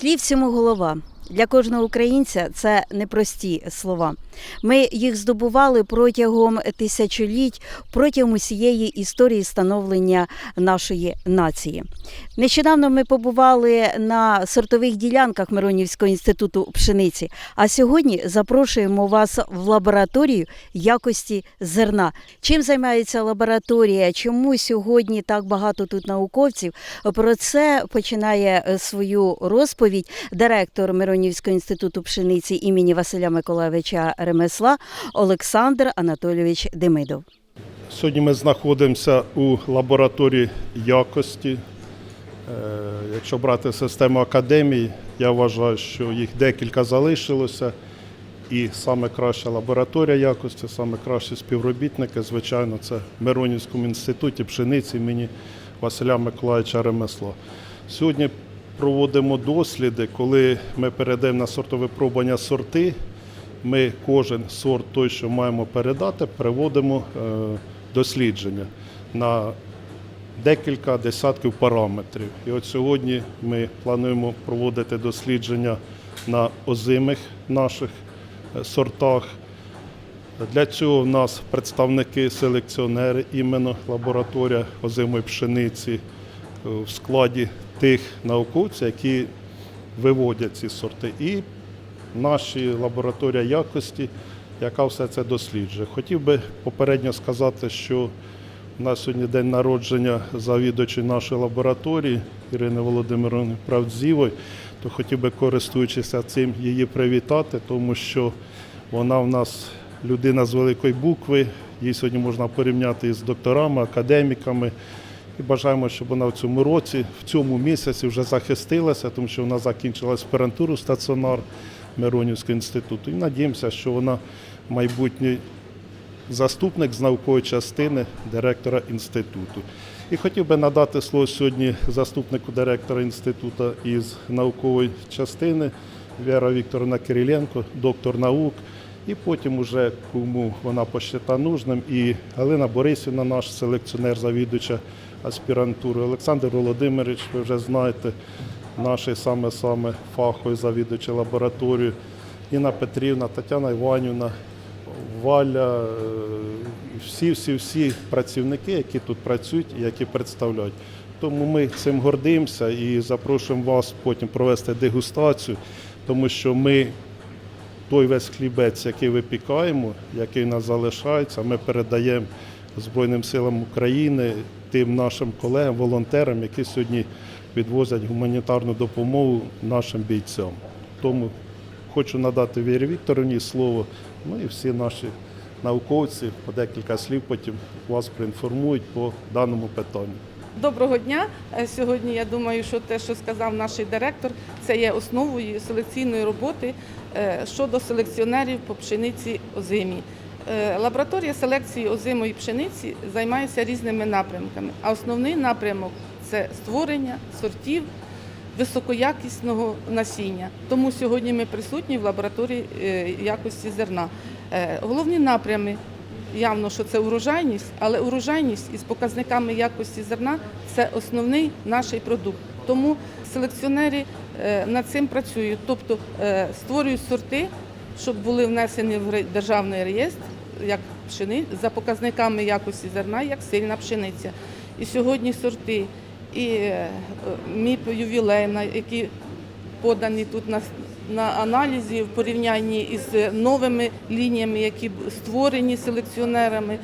Слів цьому голова. Для кожного українця це непрості слова. Ми їх здобували протягом тисячоліть, протягом усієї історії становлення нашої нації. Нещодавно ми побували на сортових ділянках Миронівського інституту пшениці. А сьогодні запрошуємо вас в лабораторію якості зерна. Чим займається лабораторія? Чому сьогодні так багато тут науковців? Про це починає свою розповідь директор Миронівського інституту пшениці імені Василя Миколайовича Ремесла Олександр Анатолійович Демидов. Сьогодні ми знаходимося у лабораторії якості. Е, Якщо брати систему академії, я вважаю, що їх декілька залишилося. І саме краща лабораторія якості, саме кращі співробітники, звичайно, це в Миронівському інституті пшениці імені Василя Миколаївича Ремесла. Сьогодні проводимо досліди, коли ми передаємо на сортовипробування сорти. Ми кожен сорт, той, що маємо передати, приводимо е, дослідження на декілька десятків параметрів. І от сьогодні ми плануємо проводити дослідження на озимих наших е, сортах. Для цього в нас представники селекціонери, іменно лабораторія озимої пшениці е, в складі тих науковців, які виводять ці сорти. І наші лабораторія якості, яка все це досліджує. Хотів би попередньо сказати, що у нас сьогодні день народження завідувачі нашої лабораторії Ірини Володимировни Правдзівої, то хотів би, користуючись цим, її привітати, тому що вона в нас людина з великої букви. Її сьогодні можна порівняти із докторами, академіками. І бажаємо, щоб вона в цьому році, в цьому місяці вже захистилася, тому що вона закінчила аспірантуру стаціонар Миронівського інституту. І надіємося, що вона майбутній заступник з наукової частини директора інституту. І хотів би надати слово сьогодні заступнику директора інституту із наукової частини Віра Вікторовна Кириленко, доктор наук. І потім, уже кому вона посчита нужним, і Галина Борисівна, наш селекціонер, завідувача аспірантури, Олександр Володимирович, ви вже знаєте, наш саме-саме фаховий завідувача лабораторії, Інна Петрівна, Тетяна Іванівна, Валя, всі-всі-всі працівники, які тут працюють і які представляють. Тому ми цим гордимося і запрошуємо вас потім провести дегустацію, тому що ми той весь хлібець, який випікаємо, який у нас залишається, ми передаємо Збройним силам України, тим нашим колегам, волонтерам, які сьогодні відвозять гуманітарну допомогу нашим бійцям. Тому хочу надати Вірі Вікторовні слово, ну і всі наші науковці по декілька слів потім вас проінформують по даному питанню. Доброго дня. Е, Сьогодні я думаю, що те, що сказав наш директор, це є основою селекційної роботи е, щодо селекціонерів по пшениці озимій. Е, Лабораторія селекції озимої пшениці займається різними напрямками, а основний напрямок це створення сортів високоякісного насіння. Тому сьогодні ми присутні в лабораторії е, якості зерна. Е, Головні напрями явно, що це урожайність, але урожайність із показниками якості зерна це основний наш продукт. Тому селекціонери над цим працюють, тобто створюють сорти, щоб були внесені в державний реєстр як пшени за показниками якості зерна, як сильна пшениця. І сьогодні сорти і е, міп ювілейна, які подані тут на, на аналізі в порівнянні із новими лініями, які створені селекціонерами.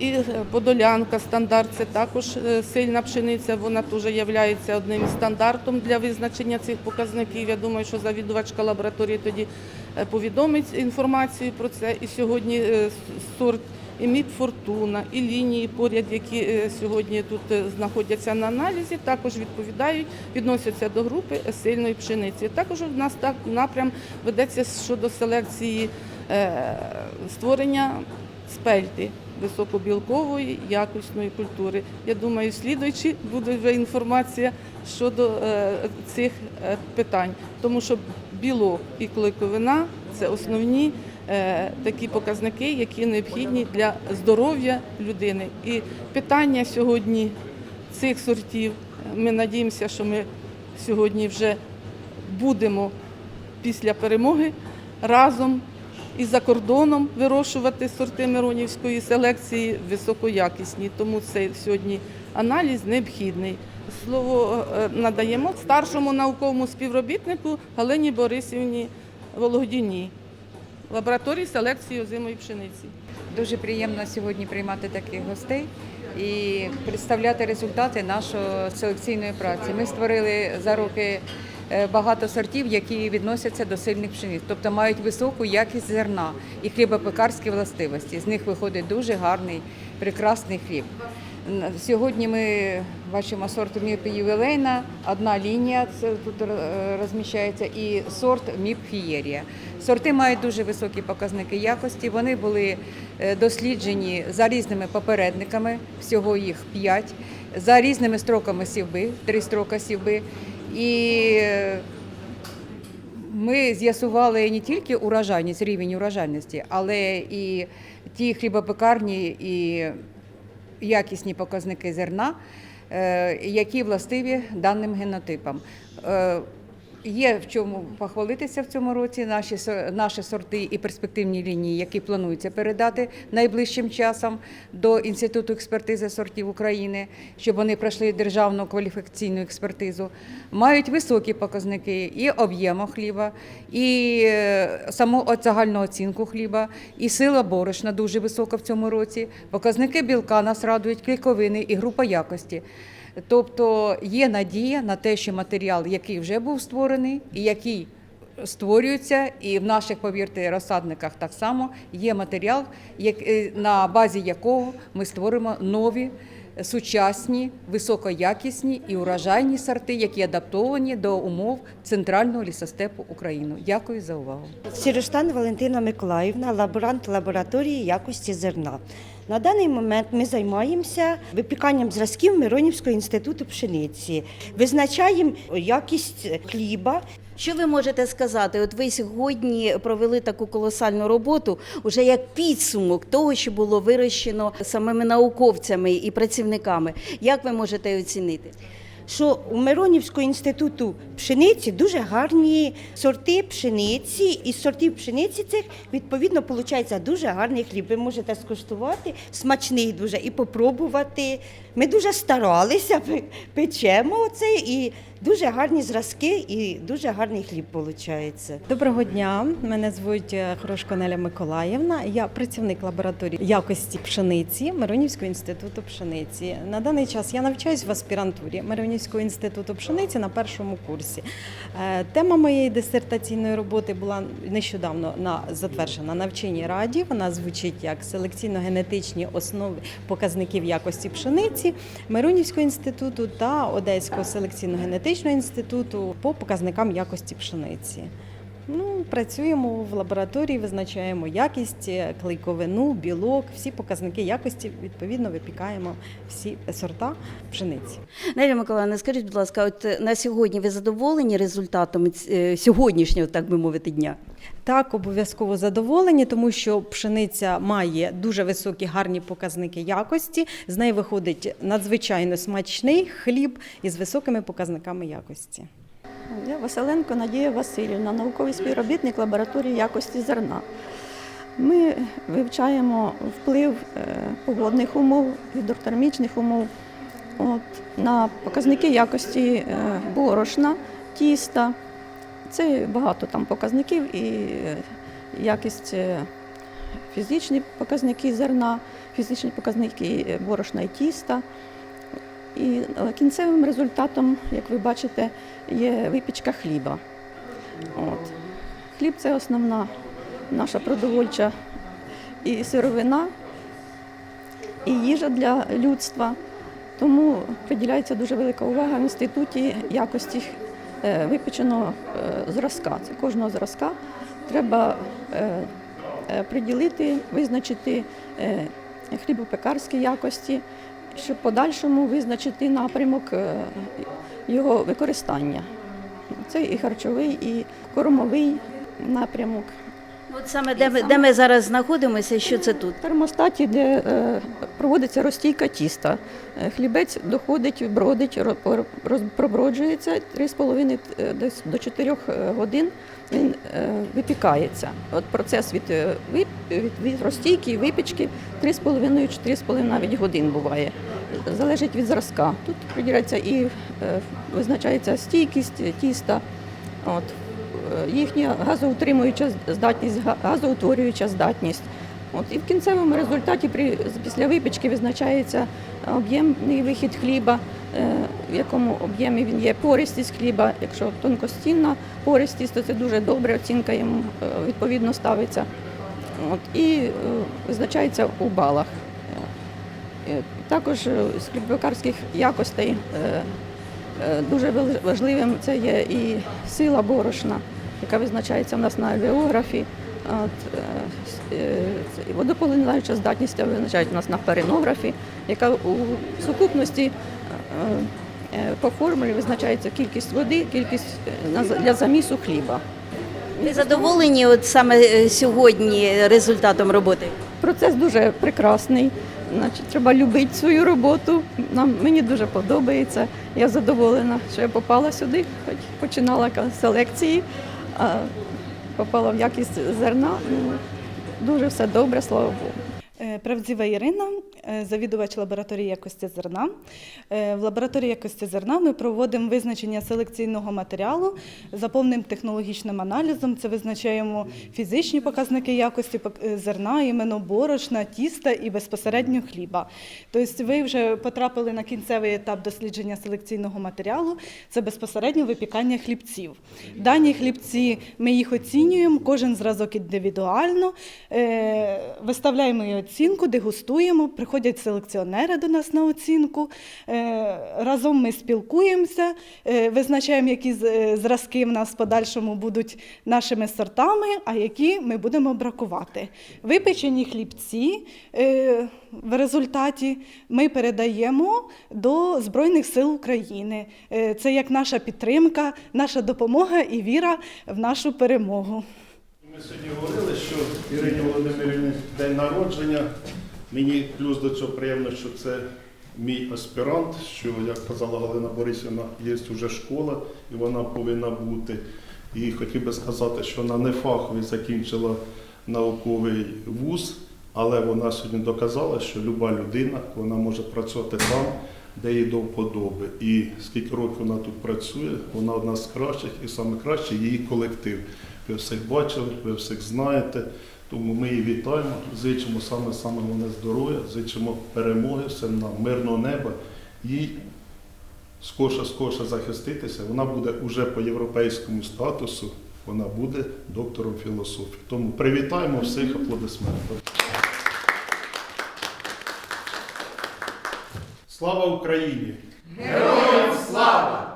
І е, подолянка стандарт це також е, сильна пшениця. Вона теж є одним стандартом для визначення цих показників. Я думаю, що завідувачка лабораторії тоді е, повідомить інформацію про це. І сьогодні сорт і міп фортуна, і лінії поряд, які сьогодні тут знаходяться на аналізі, також відповідають, відносяться до групи сильної пшениці. Також у нас так напрям ведеться щодо селекції створення спельти високобілкової якісної культури. Я думаю, слідуючи буде вже інформація щодо е, цих е, питань, тому що білок і клейковина це основні е, такі показники, які необхідні для здоров'я людини. І питання сьогодні цих сортів. Ми надіємося, що ми сьогодні вже будемо після перемоги разом і за кордоном вирощувати сорти Миронівської селекції високоякісні. Тому цей сьогодні аналіз необхідний. Слово е, надаємо старшому науковому співробітнику Галині Борисівні Володіній, лабораторії селекції озимої пшениці. Дуже приємно сьогодні приймати таких гостей і представляти результати нашої селекційної праці. Ми створили за роки багато сортів, які відносяться до сильних пшениць, тобто мають високу якість зерна і хлібопекарські властивості. З них виходить дуже гарний, прекрасний хліб. Сьогодні ми бачимо сорт МІП ювілейна, одна лінія це тут е, розміщається, і сорт МІП фієрія. Сорти мають дуже високі показники якості. Вони були е, досліджені за різними попередниками, всього їх п'ять, за різними строками сівби, три строка сівби. І е, ми з'ясували не тільки урожайність, рівень урожайності, але і ті хлібопекарні і якісні показники зерна, е, які властиві даним генотипам. Є в чому похвалитися в цьому році наші, наші сорти і перспективні лінії, які планується передати найближчим часом до Інституту експертизи сортів України, щоб вони пройшли державну кваліфікаційну експертизу, мають високі показники і об'єму хліба, і е, саму загальну оцінку хліба, і сила борошна дуже висока в цьому році. Показники білка нас радують, клейковини і група якості. Тобто є надія на те, що матеріал, який вже був створений, і який створюється, і в наших, повірте, розсадниках так само є матеріал, е, на базі якого ми створимо нові. Сучасні, високоякісні і урожайні сорти, які адаптовані до умов центрального лісостепу України. Дякую за увагу. Сіроштан Валентина Миколаївна, лаборант лабораторії якості зерна. На даний момент ми займаємося випіканням зразків Миронівського інституту пшениці, визначаємо якість хліба. Що ви можете сказати? От ви сьогодні провели таку колосальну роботу, уже як підсумок того, що було вирощено самими науковцями і працівниками. Як ви можете оцінити? Що у Миронівського інституту пшениці дуже гарні сорти пшениці, і сортів пшениці цих відповідно виходить дуже гарний хліб. Ви можете скуштувати, смачний дуже і попробувати. Ми дуже старалися, печемо це і дуже гарні зразки, і дуже гарний хліб виходить. Доброго дня, мене звуть е, Хорошко Неля Миколаївна. Я працівник лабораторії якості пшениці Миронівського інституту пшениці. На даний час я навчаюсь в аспірантурі Миронівського інституту пшениці на першому курсі. Е, Тема моєї дисертаційної роботи була нещодавно на затверджена на вченій раді. Вона звучить як селекційно-генетичні основи показників якості пшениці Миронівського інституту та Одеського селекційно-генетичного інституту по показникам якості пшениці. Ну, працюємо в лабораторії, визначаємо якість, клейковину, білок, всі показники якості, відповідно, випікаємо всі сорта пшениці. Неля Миколаївна, скажіть, будь ласка, от е, на сьогодні ви задоволені результатами ць- е, сьогоднішнього, так би мовити, дня? Так, обов'язково задоволені, тому що пшениця має дуже високі гарні показники якості. З неї виходить надзвичайно смачний хліб із високими показниками якості. Я Василенко Надія Васильівна, науковий співробітник лабораторії якості зерна. Ми вивчаємо вплив е, погодних умов, гідротермічних умов от, на показники якості е, борошна, тіста. Це багато там показників і е, якість е, фізичні показники зерна, фізичні показники е, борошна і тіста. І е, кінцевим результатом, як ви бачите, є випічка хліба. От. Хліб це основна наша продовольча і сировина, і їжа для людства. Тому приділяється дуже велика увага в інституті якості е, випеченого е, зразка. Це кожного зразка треба приділити, визначити хлібопекарські якості, щоб подальшому визначити напрямок е, його використання. Це і харчовий, і кормовий напрямок. От саме де ми, де ми зараз знаходимося, що це тут? В термостаті, де е, проводиться розстійка тіста. Е, Хлібець доходить, бродить, роз- проброджується 3,5 е, десь до 4 годин він е, випікається. От процес від, е, вип- від, від розстійки і випічки 3,5-4,5 навіть годин буває. Залежить від зразка. Тут приділяється і е, визначається стійкість тіста. От, е, їхня газоутримуюча здатність, га- газоутворююча здатність. От, і в кінцевому результаті при, після випічки визначається об'ємний вихід хліба, е, в якому об'ємі він є, пористість хліба. Якщо тонкостінна пористість, то це дуже добре, оцінка йому е, відповідно ставиться. От, і е, визначається у балах. Е, Також е, з хлібопекарських якостей е, е, дуже важливим це є і сила борошна, яка визначається в нас на алвеографі. От, е, е, водополинаюча здатність визначають у нас на перинографі, яка у сукупності е, по формулі визначається кількість води, кількість для замісу хліба. Ви задоволені от саме сьогодні результатом роботи? Процес дуже прекрасний. Значить, треба любити свою роботу. Нам мені дуже подобається. Я задоволена, що я попала сюди, хоч починала з селекції, а попала в якість зерна. Дуже все добре, слава Богу. Правдива Правдіва Ірина, е, завідувач лабораторії якості зерна. Е, В лабораторії якості зерна ми проводимо визначення селекційного матеріалу за повним технологічним аналізом. Це визначаємо фізичні показники якості е, зерна, іменно борошна, тіста і безпосередньо хліба. Тобто ви вже потрапили на кінцевий етап дослідження селекційного матеріалу. Це безпосередньо випікання хлібців. Дані хлібці ми їх оцінюємо, кожен зразок індивідуально, е, виставляємо її оцінку, дегустуємо, приходять селекціонери до нас на оцінку. Е, Разом ми спілкуємося, е, визначаємо, які е, зразки в нас в подальшому будуть нашими сортами, а які ми будемо бракувати. Випечені хлібці в результаті ми передаємо до Збройних сил України. Це як наша підтримка, наша допомога і віра в нашу перемогу. Ми сьогодні говорили, що Ірині Володимирівні день народження. Мені плюс до цього приємно, що це мій аспірант, що, як казала Галина Борисівна, є вже школа і вона повинна бути. І хотів би сказати, що вона не фаховий закінчила науковий вуз, але вона сьогодні доказала, що люба людина вона може працювати там, де їй до вподоби. І скільки років вона тут працює, вона одна з кращих і краще її колектив. Ви всіх бачили, ви всіх знаєте. Тому ми її вітаємо, зичимо саме саме головне здоров'я, зичимо перемоги, всім нам мирного неба. Їй скорше захиститися. Вона буде уже по європейському статусу, вона буде доктором філософії. Тому привітаємо всіх аплодисментом. Слава Україні! Героям слава!